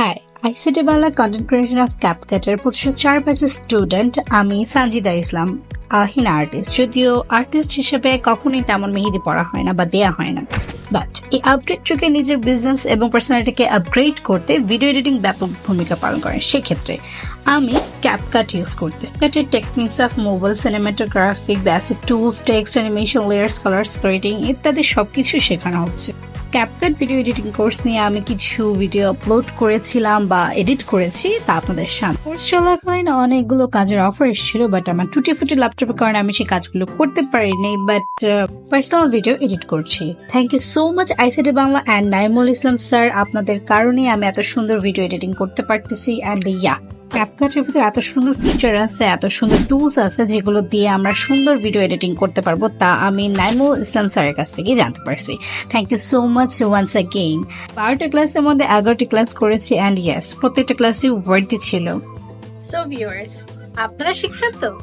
Hi ICT Bangla content creation of ক্যাপকাটের পঁচিশশো চার ব্যাচের স্টুডেন্ট আমি সানজিদা ইসলাম হিনা আর্টিস্ট যদিও আর্টিস্ট হিসেবে কখনোই তেমন মেহেদি পড়া হয় না বা দেয়া হয় না। বাট এই আপডেট যুগে নিজের বিজনেস এবং পার্সোনালিটিকে আপগ্রেড করতে ভিডিও এডিটিং ব্যাপক ভূমিকা পালন করেন সেক্ষেত্রে, আমি ক্যাপকাট ইউজ করতে। ক্যাটের techniques of mobile cinematographic basic tools text animation layers colours creating ইত্যাদি সবকিছু শেখানো হচ্ছে। ক্যাপকাট ভিডিও এডিটিং কোর্স নিয়ে আমি কিছু ভিডিও আপলোড করেছিলাম বা এডিট করেছি, তা আপনাদের সামনে। কোর্স চলাকালীন অনেকগুলো কাজের অফার এসেছিল বাট আমার টুটি ফুটি ল্যাপটপের কারণে আমি সেই কাজগুলো করতে পারিনি বাট পার্সোনাল ভিডিও এডিট করছি। Thank you so much ICD Bangla and Naimul Islam sir আপনাদের কারণে আমি এত সুন্দর ভিডিও এডিটিং করতে পারতেছি অ্যান্ড ইয়া ক্যাপকাটের ভিতরে এত সুন্দর ফিচার আছে, এত সুন্দর টুলস আছে যেগুলো দিয়ে আমরা সুন্দর ভিডিও এডিটিং করতে পারব, তা আমি নাইমুল ইসলাম স্যারের কাছ থেকে জানতে পারছি। Thank you so much once again বারোটা ক্লাসের মধ্যে এগারোটি ক্লাস করেছি অ্যান্ড ইয়াস প্রত্যেকটা ক্লাসই ওয়ার্ডি ছিল। সো ভিউয়ার্স আপনারা শিখছেন তো?